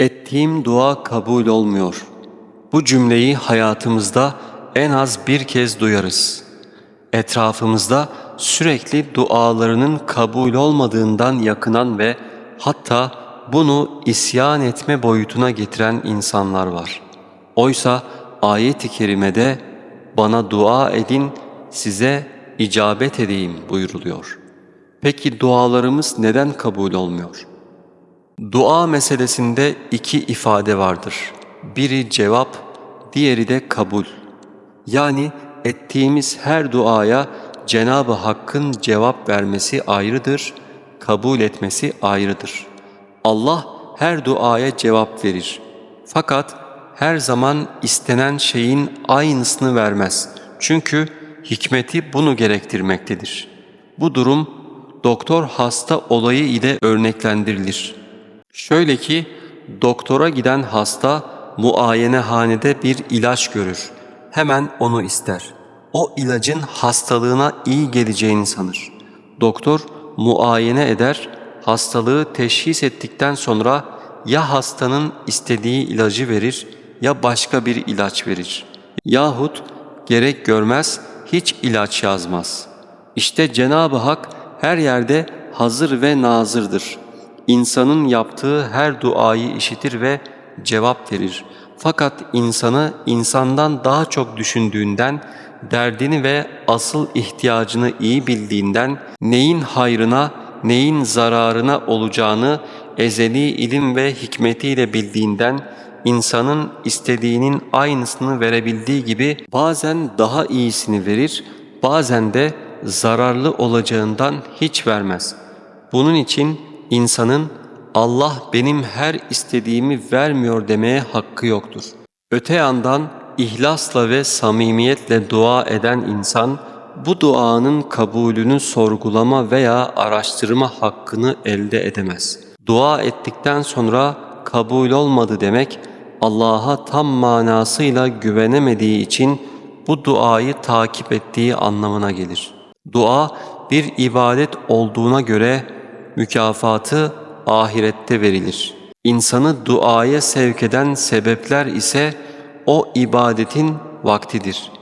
Ettiğim dua kabul olmuyor. Bu cümleyi hayatımızda en az bir kez duyarız. Etrafımızda sürekli dualarının kabul olmadığından yakınan ve hatta bunu isyan etme boyutuna getiren insanlar var. Oysa ayet-i kerimede bana dua edin size icabet edeyim buyuruluyor. Peki dualarımız neden kabul olmuyor? Dua meselesinde iki ifade vardır. Biri cevap, diğeri de kabul. Yani ettiğimiz her duaya Cenab-ı Hakk'ın cevap vermesi ayrıdır, kabul etmesi ayrıdır. Allah her duaya cevap verir. Fakat her zaman istenen şeyin aynısını vermez. Çünkü hikmeti bunu gerektirmektedir. Bu durum doktor hasta olayı ile örneklendirilir. Şöyle ki doktora giden hasta muayenehanede bir ilaç görür. Hemen onu ister. O ilacın hastalığına iyi geleceğini sanır. Doktor muayene eder, hastalığı teşhis ettikten sonra ya hastanın istediği ilacı verir ya başka bir ilaç verir. Yahut gerek görmez hiç ilaç yazmaz. İşte Cenab-ı Hak her yerde hazır ve nazırdır. İnsanın yaptığı her duayı işitir ve cevap verir. Fakat insanı insandan daha çok düşündüğünden, derdini ve asıl ihtiyacını iyi bildiğinden, neyin hayrına, neyin zararına olacağını ezeli ilim ve hikmetiyle bildiğinden, insanın istediğinin aynısını verebildiği gibi bazen daha iyisini verir, bazen de zararlı olacağından hiç vermez. Bunun için insanın Allah benim her istediğimi vermiyor demeye hakkı yoktur. Öte yandan ihlasla ve samimiyetle dua eden insan bu duanın kabulünü sorgulama veya araştırma hakkını elde edemez. Dua ettikten sonra kabul olmadı demek Allah'a tam manasıyla güvenemediği için bu duayı takip ettiği anlamına gelir. Dua bir ibadet olduğuna göre mükafatı ahirette verilir. İnsanı duaya sevk eden sebepler ise o ibadetin vaktidir.